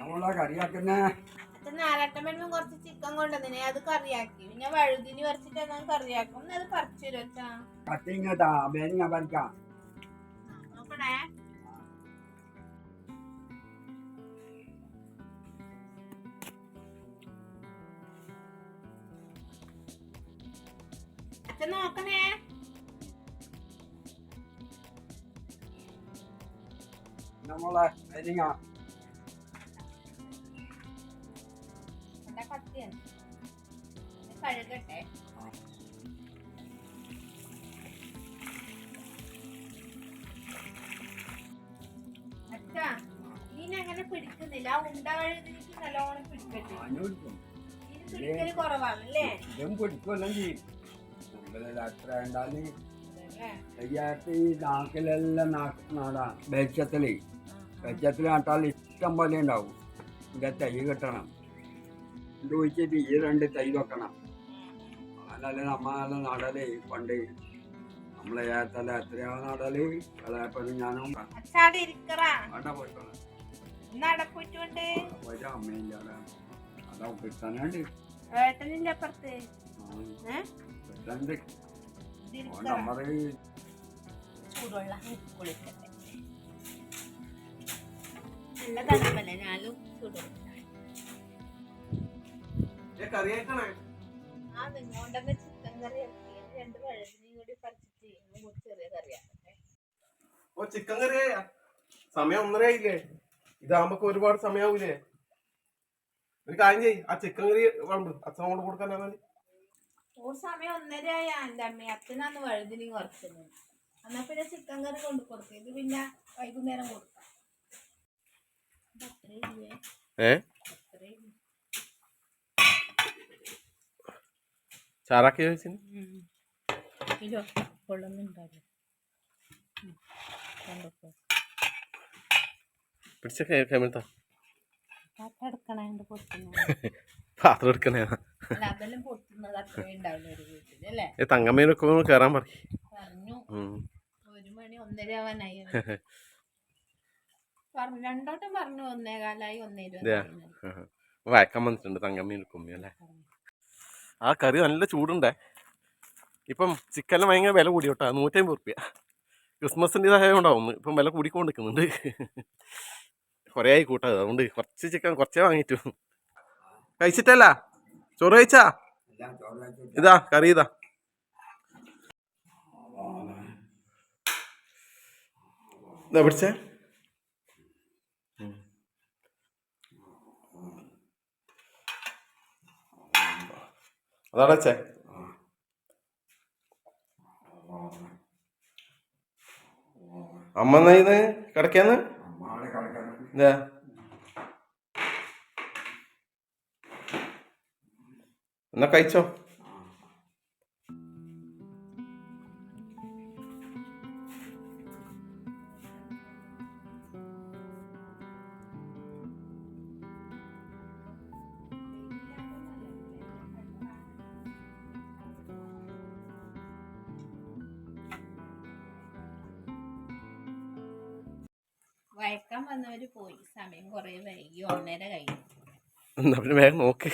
നമ്മളെ കറിയാക്കുന്നേ. അച്ഛൻ നാലാട്ടം വരുമ്പോ കുറച്ച് ചിക്കൻ കൊണ്ടുവന്നിനെ. അത് കറിയാക്കി. പിന്നെ വഴുതിന് പറിച്ചിട്ട് അത് കറിയാക്കും. അത് പറിച്ചു തരും അച്ഛാ കട്ടിങ് താ പറിക്കാം. നോക്കണേ. അച്ഛൻ നോക്കണേ. നമ്മളെ ബേനിങ്ങ കഴുകട്ടെ. അച്ഛാ പിടിക്കുന്നില്ല. ആ ഉണ്ട വഴുതിനിക്ക് നല്ലോണം പിടിക്കട്ടെ. അനുപിടിക്കും ഇത് പിടിക്കൽ കുറവാണല്ലേ? ഇതും പിടിക്കുമല്ലെങ്കിൽ ഈ നാക്കിലെല്ലാം നട്ടാൽ ഇഷ്ടം പോലെ ഉണ്ടാവും. ഇതിന്റെ തൈ കിട്ടണം. ഈ രണ്ട് തൈ വെക്കണം. അതല്ല നമ്മളെ നടൽ. പണ്ട് നമ്മളെ ഏത്തല എത്രയാ നടൽ ഇളയപ്പനും ഞാനും. വേണ്ട പോയിട്ട് അമ്മയില്ല അതാ കിട്ടാനുണ്ട് ഏട്ടനിന്റെ അപ്പുറത്ത്. ഏ? കിട്ടാനുണ്ട് ഇതിരിക്കറാ. നമ്മൾ ചൂടുള്ള കുളിക്കട്ടെ. നല്ല തണുപ്പല്ലേ ഞാനും ചൂടുള്ള കറിയാക്കണേ ആ നിങ്ങോണ്ടൊക്കെ ചിക്കൻ കറി ഇറക്കി. രണ്ട് കൂടി പറിച്ചിട്ട് ഒന്ന് കൂടി ചെറിയ കറിയാക്കട്ടെ ഓ ചിക്കൻ കറിയാ? സമയം ഒന്നര ആയില്ലേ? ഇതാകുമ്പോ ഒരുപാട് സമയാവൂലേ? ഒരു കാര്യം ചെയ്യ്. ആ ചിക്കൻ കറി വേണ്ട അച്ഛൻ കൊണ്ട് കൊടുക്കാൻ മതി ഓ സമയം ഒന്നരയായ എന്റെ അമ്മ അച്ഛനാന്ന് വഴുതിനെയും കുറച്ചത് എന്നാ പിന്നെ ചിക്കൻ കറി കൊണ്ട് കൊടുക്കും. ഇത് പിന്നെ വൈകുന്നേരം കൊടുക്കാം? ഏ അത്രയും ഇല്ലേ? ചാറാക്കി ചോദിച്ചു കൊള്ളുന്നുണ്ടാവില്ല. കണ്ടപ്പോ പിടിച്ച കേമത്ത എടുക്കണേ പൊട്ടുന്നു പാത്രം എടുക്കണേ. അല്ല ഒക്കെ കയറാൻ പറ പറഞ്ഞു. ഒരു മണി ഒന്നര ആവാനായി. രണ്ടോട്ടം പറഞ്ഞു ഒന്നേ കാലായി ഒന്നേ. വഴക്കാൻ വന്നിട്ടുണ്ട് തങ്കമ്മീൻ കുമ്മി അല്ലേ? ആ കറി നല്ല ചൂടുണ്ടേ. ഇപ്പം ചിക്കൻ ഭയങ്കര വില കൂടി കേട്ടോ നൂറ്റമ്പത് റുപ്യ ക്രിസ്മസിന്റെ ഇതായതുകൊണ്ടാവും ഇപ്പം വില കൂടിക്കൊണ്ട് നിൽക്കുന്നുണ്ട് കുറേ ആയി കൂട്ടാ അതുകൊണ്ട് കുറച്ച് ചിക്കൻ കുറച്ചേ വാങ്ങിയിട്ടു കഴിച്ചിട്ടല്ല? ചോറ് കഴിച്ചാ? ഇതാ കറി ഇതാ. എന്താ പിടിച്ചേ. അതാടാ അച്ഛൻ അമ്മ എന്നായിന്ന് കിടക്കാന്ന്? എന്താ എന്നാ കഴിച്ചോ? വയക്കാൻ വന്നവർ പോയി. സമയം കുറെ വൈകി. ഒന്നര കഴിഞ്ഞു. എന്നാ പിന്നെ വേഗം നോക്ക്.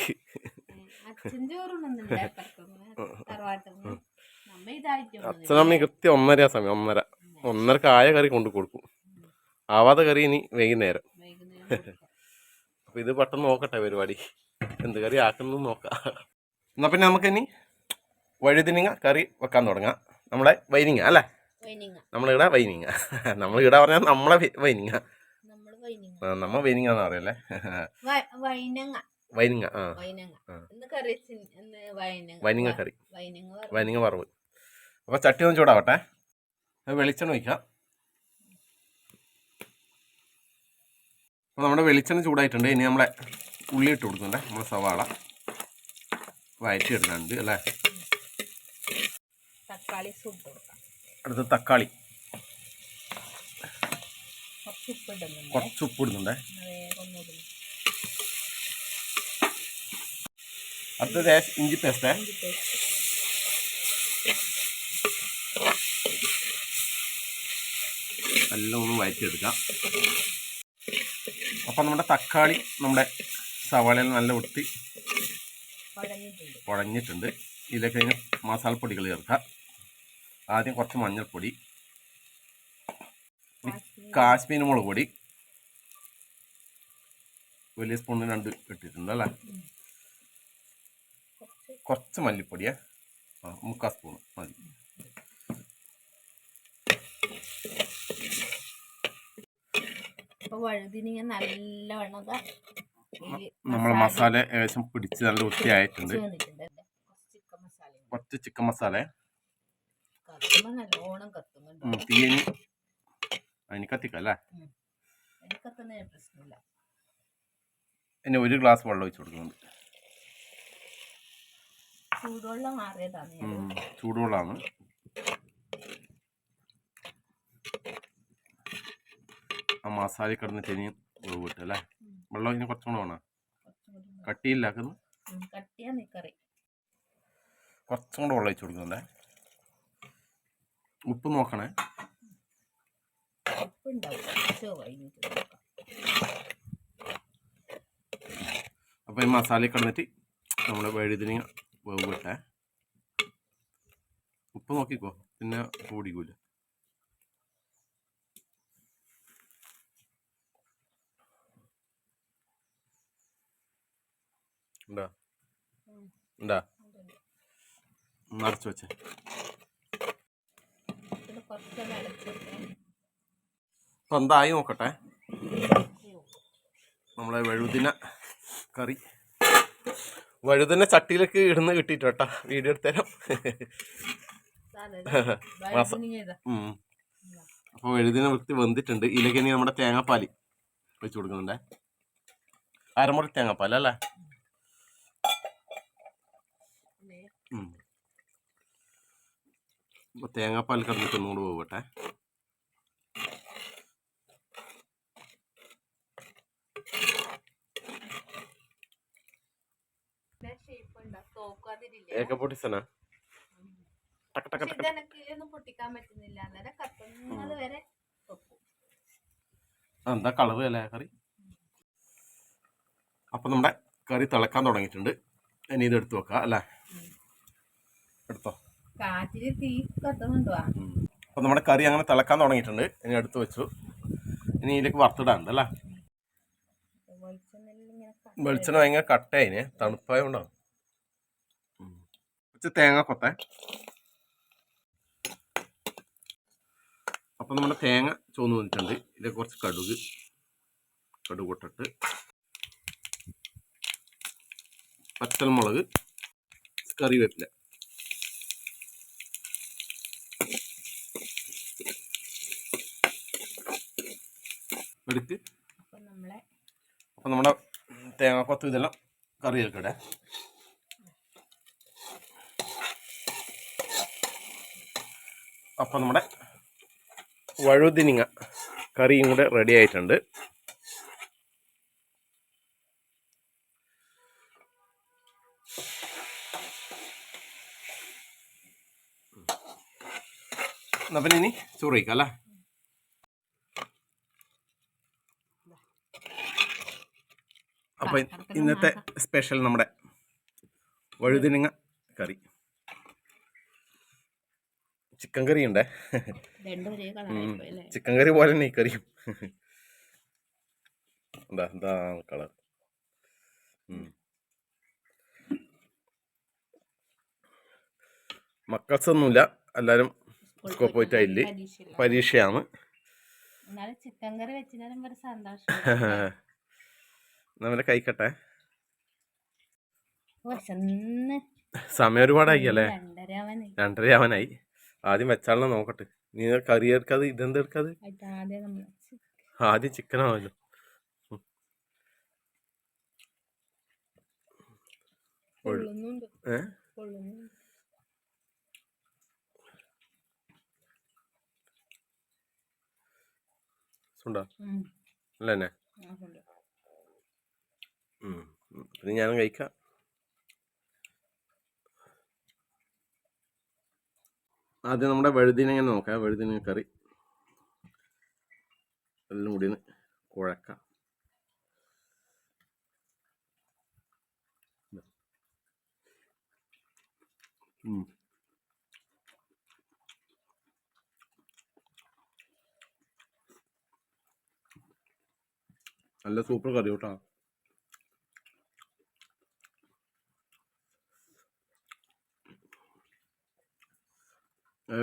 അച്ഛൻ ചോറുന്നുണ്ട് അപ്പുറത്തുനിന്ന് തറവാട്ടിന്ന് നമ്മ ഇതായിട്ട് അച്ഛനമ്മ കൃത്യം ഒന്നര സമയം ഒന്നര. ഒന്നര. കായ കറി കൊണ്ടു കൊടുക്കും. ആവാതെ കറി ഇനി വൈകുന്നേരം. അപ്പൊ ഇത് പെട്ടെന്ന് നോക്കട്ടെ പരിപാടി. എന്ത് കറി ആക്കുന്നു നോക്കാം. എന്നാ പിന്നെ നമുക്ക് ഇനി വഴുതിനിങ്ങ കറി വെക്കാൻ തുടങ്ങാം. നമ്മളെ വൈനിങ്ങ അല്ലേ? നമ്മളിവിടെ വൈനിങ്ങ നമ്മളിവിടെ പറഞ്ഞാൽ നമ്മളെ വൈനിങ്ങ നമ്മ വൈനിങ്ങ എന്ന് പറയല്ലേ? വൈനങ്ങ ആ. വൈനങ്ങ കറി വൈനങ്ങ വറവ് അപ്പൊ ചട്ടി ഒന്ന് ചൂടാവട്ടെ. വെളിച്ചെണ്ണ ഒഴിക്കാം. അപ്പോൾ നമ്മുടെ വെളിച്ചെണ്ണ ചൂടായിട്ടുണ്ട്. ഇനി നമ്മളെ ഉള്ളി ഇട്ട് കൊടുക്കണ്ടേ നമ്മളെ സവാള വയറ്റി ഇടുന്നുണ്ട് അല്ലേ തക്കാളി സൂപ്പ് കൊടുക്കാം. അടുത്ത തക്കാളി. കുറച്ച് ഉപ്പ് ഇടുന്നുണ്ടേ അടുത്ത് ഒന്ന് ഇടുന്നു ഇഞ്ചി പേസ്റ്റേ. എല്ലാം ഒന്ന് വയറ്റിയെടുക്കാം. അപ്പം നമ്മുടെ തക്കാളി നമ്മുടെ സവാളയിൽ നല്ല വൃത്തി പുഴഞ്ഞിട്ടുണ്ട് കുഴഞ്ഞിട്ടുണ്ട് ഇതിലേക്ക് അതിന് മസാലപ്പൊടികൾ ചേർക്കാം. ആദ്യം കുറച്ച് മഞ്ഞൾപ്പൊടി കാശ്മീരി മുളക് പൊടി വലിയ സ്പൂണിന് രണ്ട് ഇട്ടിട്ടുണ്ട് അല്ലേ? കുറച്ച് മല്ലിപ്പൊടിയാ. ആ മുക്കാൽ സ്പൂൺ മതി. നമ്മളെ മസാല ഏകദേശം പിടിച്ച് നല്ല വൃത്തിയായിട്ടുണ്ട്. കുറച്ച് ചിക്കൻ മസാല കുറച്ച് ചിക്കൻ മസാല കത്തുമ്പോ നല്ലോണം കത്തുന്നുണ്ട് ഉം, തീയനി അതിന് കത്തിക്കാം അല്ലേ എനിക്ക് കത്തുന്നതിന് പ്രശ്നമില്ല. ഇനി ഒരു ഗ്ലാസ് വെള്ളം ഒഴിച്ച് കൊടുക്കുന്നുണ്ട്. ചൂടുവെള്ളമാണ്. ആ മസാല കിടന്ന് ചെനിയും വിട്ടു അല്ലേ? വെള്ളം ഇനി കുറച്ചും കൂടെ വേണം? കട്ടിയില്ലാക്കുന്നു കുറച്ചും കൂടെ വെള്ളം ഒഴിച്ച് കൊടുക്കുന്നുണ്ടേ? ഉപ്പ് നോക്കണേ. അപ്പോൾ ഈ മസാല കിടന്നിട്ട് നമ്മുടെ വഴുതിന് വേവ് വിട്ടേ ഉപ്പ് നോക്കിക്കോ പിന്നെ കൂടിക്കൂല ഉണ്ടാ? ഉണ്ടാ? നിറച്ച് വെച്ചേ. കുറച്ചൊന്ന് അപ്പം എന്തായി നോക്കട്ടെ? നമ്മളെ വഴുതിന കറി. വഴുതിന ചട്ടിയിലേക്ക് ഇടുന്ന കിട്ടിയിട്ട് കേട്ടാ വീഡിയോ എടുത്തരാം. അപ്പോൾ വഴുതിന വൃത്തി വെന്തിട്ടുണ്ട്. ഇതിലേക്ക് ഇനി നമ്മുടെ തേങ്ങാപ്പാൽ വെച്ച് കൊടുക്കുന്നുണ്ടേ. അരമുറി തേങ്ങാപ്പാൽ അല്ലേ അപ്പോൾ തേങ്ങാപ്പാൽ കിടന്നിട്ട് ഒന്നുകൂടെ പോകട്ടെ തോക്കാതിരില്ല ഏക്കപ്പൊട്ടിസനാ ടക്ക് ടക്ക് ടക്ക് എന്താ കളറ് അല്ലേ കറി? അപ്പം നമ്മുടെ കറി തിളക്കാൻ തുടങ്ങിയിട്ടുണ്ട്. ഇനി ഇത് എടുത്തു വെക്കാം അല്ലേ? അപ്പം നമ്മുടെ കറി അങ്ങനെ തിളക്കാൻ തുടങ്ങിയിട്ടുണ്ട്. ഇനി അടുത്ത് വെച്ചു. ഇനി ഇതിലേക്ക് വറുത്തിടാണ്ട് അല്ലേ? വെളിച്ചെണ്ണ ഭയങ്കര കട്ടയിന് തണുപ്പായോണ്ടാവും കുറച്ച് തേങ്ങ കൊത്തേ. അപ്പം നമ്മുടെ തേങ്ങ ചോന്ന് വന്നിട്ടുണ്ട്. ഇതിലേക്ക് കുറച്ച് കടുക് കടുക് ഇട്ടിട്ട് പച്ചമുളക് കറിവേപ്പില. എടുത്ത് അപ്പൊ അപ്പം നമ്മുടെ തേങ്ങാക്കൊത്തും ഇതെല്ലാം കറി കറിയിലേക്കിടെ അപ്പം നമ്മുടെ വഴുതിനിങ്ങ കറിയും കൂടെ റെഡി ആയിട്ടുണ്ട്. എന്നാ പിന്നെ ഇനി ചോറ് അല്ലേ? അപ്പം ഇന്നത്തെ സ്പെഷ്യൽ നമ്മുടെ വഴുതിനങ്ങ കറി. ചിക്കൻ കറി ഉണ്ടേ? ചിക്കൻ കറി പോലെ തന്നെ ഈ കറിയും. എന്താ എന്താ കളർ? മക്കൾസ് ഒന്നുമില്ല എല്ലാവരും സ്കൂൾ പരീക്ഷയില്ല. പരീക്ഷയാണ്. ചിക്കൻ കറി വെച്ചാലും സന്തോഷം നമ്മളെ കൈക്കട്ടെ സമയം ഒരുപാടായി അല്ലേ രണ്ടര അവന് രണ്ടര ആവാനായി ആദ്യം വെച്ചാളെ നോക്കട്ടെ. നീ കറി എടുക്കാതെ ഇതെന്ത് എടുക്കാതെ? ആദ്യം ചിക്കൻ ആവല്ലോ സുണ്ടാ. അല്ല ഇനി ഞാനും കഴിക്കാം. ആദ്യം നമ്മുടെ ഇങ്ങനെ നോക്കാം. വഴുതിന കറി. എല്ലാം കൂടി കുഴക്കാം. നല്ല സൂപ്പർ കറി കേട്ടോ.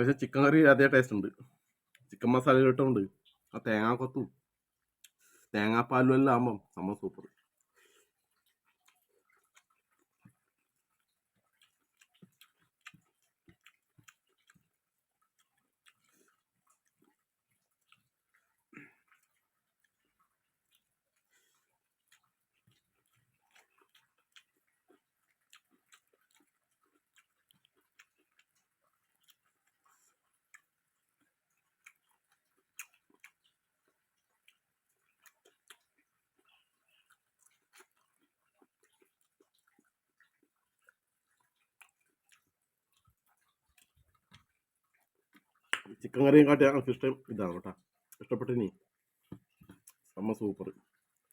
ഏകദേശം ചിക്കൻ കറി അതേ ടേസ്റ്റ് ഉണ്ട്. ചിക്കൻ മസാല ഇട്ടുണ്ട് ആ തേങ്ങാ കൊത്തും. തേങ്ങാപ്പാലും എല്ലാം ആകുമ്പം നമ്മൾ സൂപ്പർ ചിക്കൻ കറിയും കാട്ടി എനിക്ക് ഇഷ്ടം. ഇതാണ് കേട്ടോ. ഇഷ്ടപ്പെട്ടിനി അമ്മ സൂപ്പർ.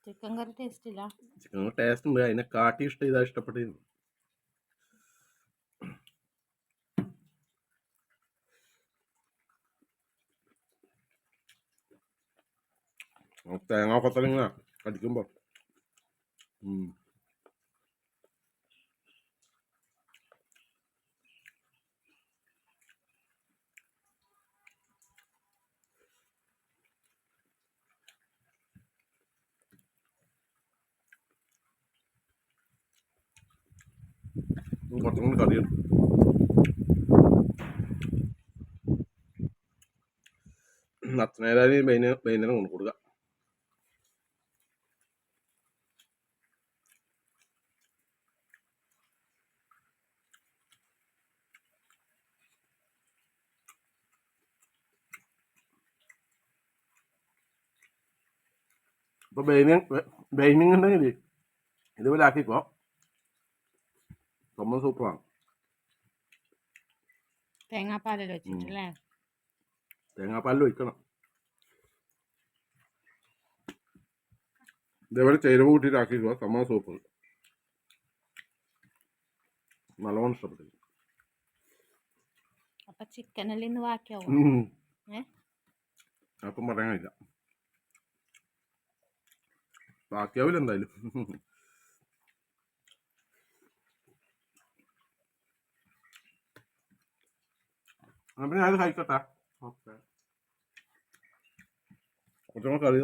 ചിക്കൻ കറി ടേസ്റ്റ് ഇല്ല. ചിക്കൻ കറി ടേസ്റ്റ് ഉണ്ട്. അതിനെ കാട്ടി ഇഷ്ടം ഇതാ ഇഷ്ടപ്പെട്ടിരുന്നു തേങ്ങ കൊത്തലിങ്ങനെ കടിക്കുമ്പോ കുറച്ചും കൂടി കറിയുണ്ട് അച്ഛനേതായാലും വൈകുന്നേരം വൈകുന്നേരം കൊണ്ട് കൊടുക്കുക ഇപ്പൊ ബൈനിങ് ബൈനിങ് ഉണ്ടെങ്കിൽ ഇതുപോലെ ആക്കിക്കോ സംഭവം സൂപ്പറാണ് തേങ്ങാപ്പാലിൽ വെച്ചിട്ടല്ലേ തേങ്ങാപ്പാലിൽ ഒഴിക്കണം ഇതേപോലെ ചേരുവ കൂട്ടിയിട്ട് ആക്കിക്കോ സംഭവം സൂപ്പർ നല്ലോണം ഇഷ്ടപ്പെട്ടു അപ്പൊ ചിക്കനിൽ നിന്ന് ബാക്കിയാവും അപ്പം പറയാൻ കഴിയില്ല ബാക്കിയാവില്ല എന്തായാലും അപ്പം ഞാനത് കഴിക്കട്ടെ. ഓക്കെ. കുറച്ചും കൂടെ കറി